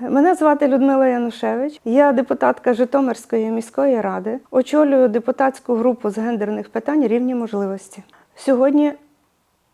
Мене звати Людмила Янушевич. Я депутатка Житомирської міської ради. Очолюю депутатську групу з гендерних питань рівні можливості. Сьогодні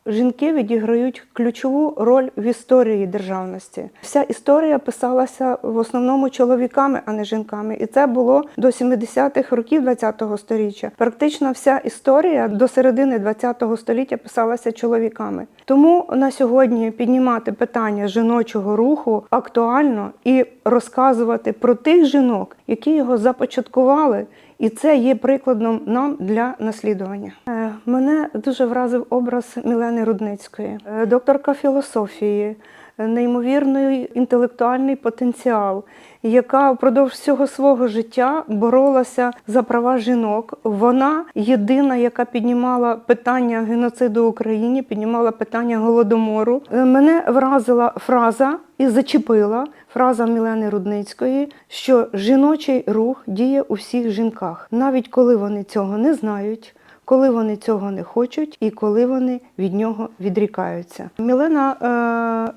жінки відіграють ключову роль в історії державності. Вся історія писалася в основному чоловіками, а не жінками. І це було до 70-х років ХХ століття. Практично вся історія до середини ХХ століття писалася чоловіками. Тому на сьогодні піднімати питання жіночого руху актуально і розказувати про тих жінок, які його започаткували. І це є прикладом нам для наслідування. Е, Мене дуже вразив образ Мілени Рудницької, Е, докторка філософії, неймовірний інтелектуальний потенціал, яка впродовж всього свого життя боролася за права жінок. Вона єдина, яка піднімала питання геноциду в Україні, піднімала питання голодомору. Е, Мене вразила фраза і зачепила фраза Мілени Рудницької, що жіночий рух діє у всіх жінках, навіть коли вони цього не знають. Коли вони цього не хочуть і коли вони від нього відрікаються. Мілена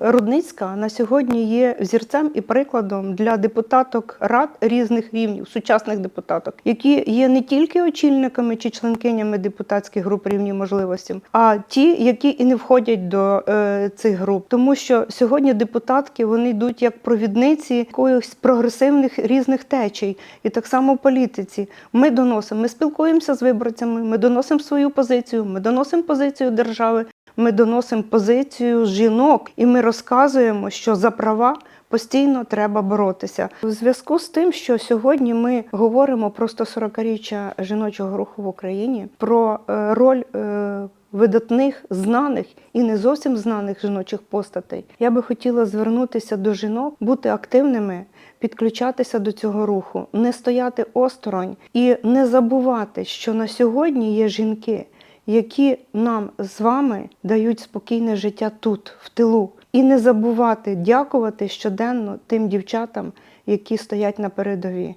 е, Рудницька на сьогодні є взірцем і прикладом для депутаток рад різних рівнів, сучасних депутаток, які є не тільки очільниками чи членкинями депутатських груп рівні можливості, а ті, які і не входять до е, цих груп. Тому що сьогодні депутатки вони йдуть як провідниці якихось прогресивних різних течій, і так само в політиці. Ми доносимо, ми спілкуємося з виборцями, ми доносимо свою позицію, ми доносимо позицію держави, ми доносимо позицію жінок, і ми розказуємо, що за права. Постійно треба боротися у зв'язку з тим, що сьогодні ми говоримо про 140-річчя жіночого руху в Україні, про е, роль е, видатних, знаних і не зовсім знаних жіночих постатей. Я би хотіла звернутися до жінок, бути активними, підключатися до цього руху, не стояти осторонь і не забувати, що на сьогодні є жінки, які нам з вами дають спокійне життя тут, в тилу, і не забувати дякувати щоденно тим дівчатам, які стоять на передовій.